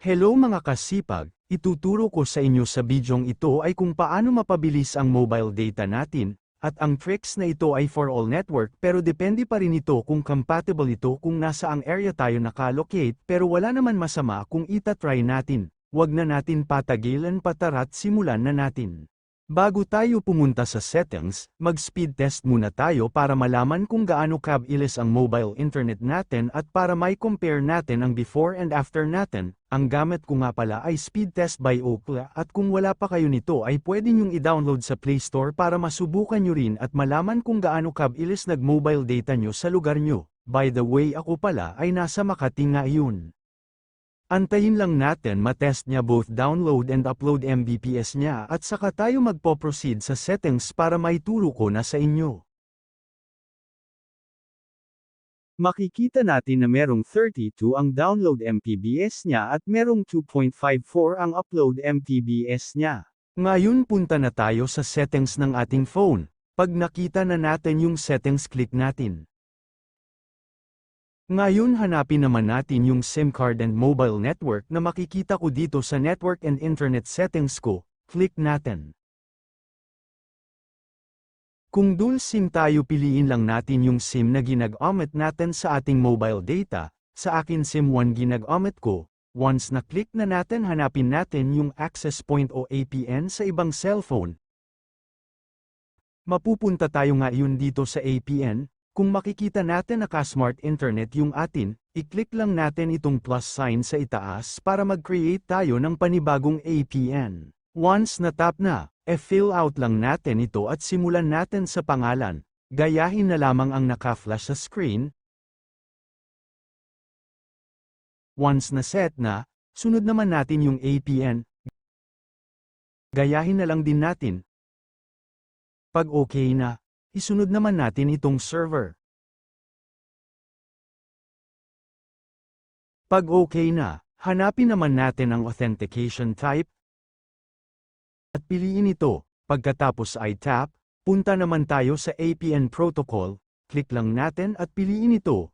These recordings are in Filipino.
Hello mga kasipag, ituturo ko sa inyo sa bidyong ito ay kung paano mapabilis ang mobile data natin, at ang tricks na ito ay for all network pero depende pa rin ito kung compatible ito kung nasa ang area tayo nakalocate pero wala naman masama kung itatry natin, wag na natin patagilan patarat simulan na natin. Bago tayo pumunta sa settings, mag-speed test muna tayo para malaman kung gaano kabilis ang mobile internet natin at para may compare natin ang before and after natin. Ang gamit ko nga pala ay Speed Test by Ookla at kung wala pa kayo nito ay pwede nyong i-download sa Play Store para masubukan nyo rin at malaman kung gaano kabilis nag-mobile data nyo sa lugar nyo. By the way ako pala ay nasa Makati nga yun. Antayin lang natin matest niya both download and upload Mbps niya at saka tayo magpo-proceed sa settings para maituro ko na sa inyo. Makikita natin na merong 32 ang download MPBS niya at merong 2.54 ang upload MPBS niya. Ngayon punta na tayo sa settings ng ating phone. Pag nakita na natin yung settings click natin. Ngayon hanapin naman natin yung SIM card and mobile network na makikita ko dito sa network and internet settings ko, click natin. Kung dual SIM tayo piliin lang natin yung SIM na ginag-omit natin sa ating mobile data, sa akin SIM 1 ginag-omit ko, once na click na natin hanapin natin yung access point o APN sa ibang cellphone. Mapupunta tayo ngayon dito sa APN, kung makikita natin naka-smart internet yung atin, i-click lang natin itong plus sign sa itaas para mag-create tayo ng panibagong APN. Once na-tap na, e-fill out lang natin ito at simulan natin sa pangalan. Gayahin na lamang ang naka-flash sa screen. Once na set na, sunod naman natin yung APN. Gayahin na lang din natin. Pag okay na, isunod naman natin itong server. Pag okay na, hanapin naman natin ang authentication type, at piliin ito, pagkatapos ay tap, punta naman tayo sa APN protocol, click lang natin at piliin ito.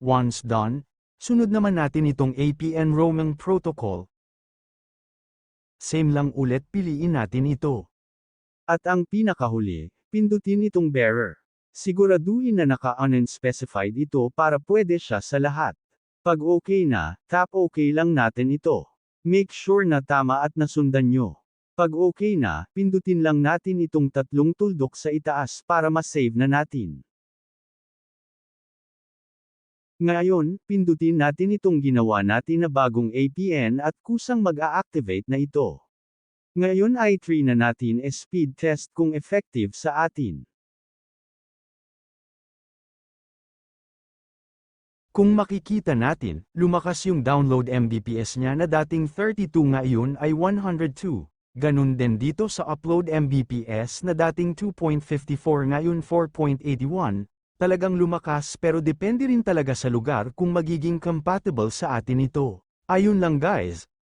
Once done, sunod naman natin itong APN roaming protocol. Same lang ulit piliin natin ito. At ang pinakahuli, pindutin itong bearer. Siguraduhin na naka-unspecified ito para pwede siya sa lahat. Pag okay na, tap okay lang natin ito. Make sure na tama at nasundan nyo. Pag okay na, pindutin lang natin itong tatlong tuldok sa itaas para ma-save na natin. Ngayon, pindutin natin itong ginawa natin na bagong APN at kusang mag-a-activate na ito. Ngayon ay try na natin e speed test kung effective sa atin. Kung makikita natin, lumakas yung download Mbps niya na dating 32 ngayon ay 102. Ganun din dito sa upload Mbps na dating 2.54 ngayon 4.81, talagang lumakas pero depende rin talaga sa lugar kung magiging compatible sa atin ito. Ayun lang guys,